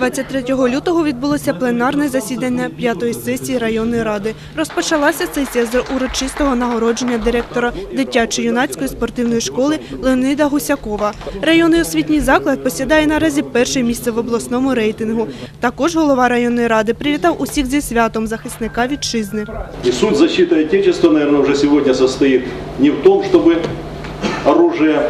23 лютого відбулося пленарне засідання п'ятої сесії районної ради. Розпочалася сесія з урочистого нагородження директора дитячо-юнацької спортивної школи Леонида Гусякова. Районний освітній заклад посідає наразі перше місце в обласному рейтингу. Також голова районної ради привітав усіх зі святом захисника вітчизни. И суть защиты Отечества, наверное, уже сегодня состоит не в том, чтобы оружие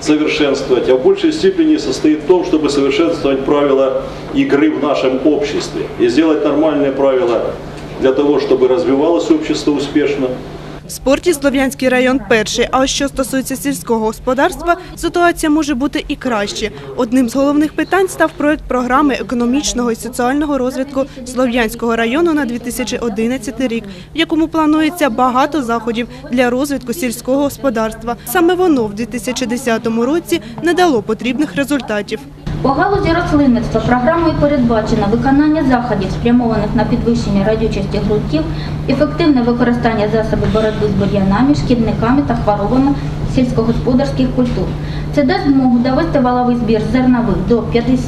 совершенствовать, а в большей степени состоит в том, чтобы совершенствовать правила игры в нашем обществе и сделать нормальные правила для того, чтобы развивалось общество успешно, В спорті Слов'янський район перший. А що стосується сільського господарства, ситуація може бути і краще. Одним з головних питань став проект програми економічного і соціального розвитку Слов'янського району на 2011 рік, в якому планується багато заходів для розвитку сільського господарства. Саме воно в 2010 році не дало потрібних результатів. По галузі рослинництва програмою передбачено виконання заходів, спрямованих на підвищення радючості ґрунтів, ефективне використання засобів боротьби з бур'янами, шкідниками та хворобами сільськогосподарських культур. Це дасть змогу довести валовий збір зернових до 50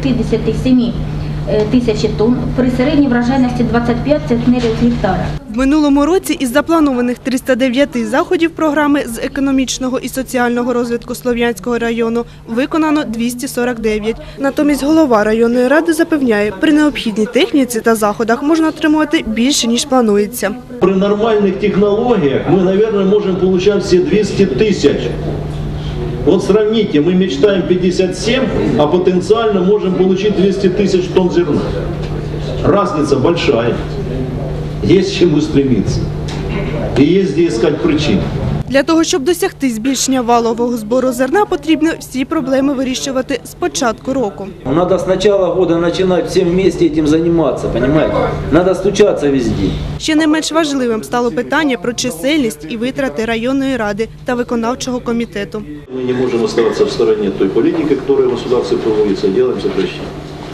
57 е, тисяч тонн при середній врожайності 25 центнерів з гектара. В минулому році із запланованих 309 заходів програми з економічного і соціального розвитку Слов'янського району виконано 249. Натомість голова районної ради запевняє, при необхідній техніці та заходах можна отримувати більше, ніж планується. При нормальных технологиях мы, наверное, можем получать все 200 тысяч. Вот сравните, мы мечтаем 57, а потенциально можем получить 200 тысяч тонн зерна. Разница большая. Есть к чему стремиться. И есть где искать причины. Для того, щоб досягти збільшення валового збору зерна, потрібно всі проблеми вирішувати з початку року. Надо с начала года начинать всем вместе этим заниматься, понимаете? Надо стучаться везде. Ще не менш важливим стало питання про чисельність і витрати районної ради та виконавчого комітету. Мы не можем оставаться в стороне той политики, которая в государстве проводится, делаем сокращение.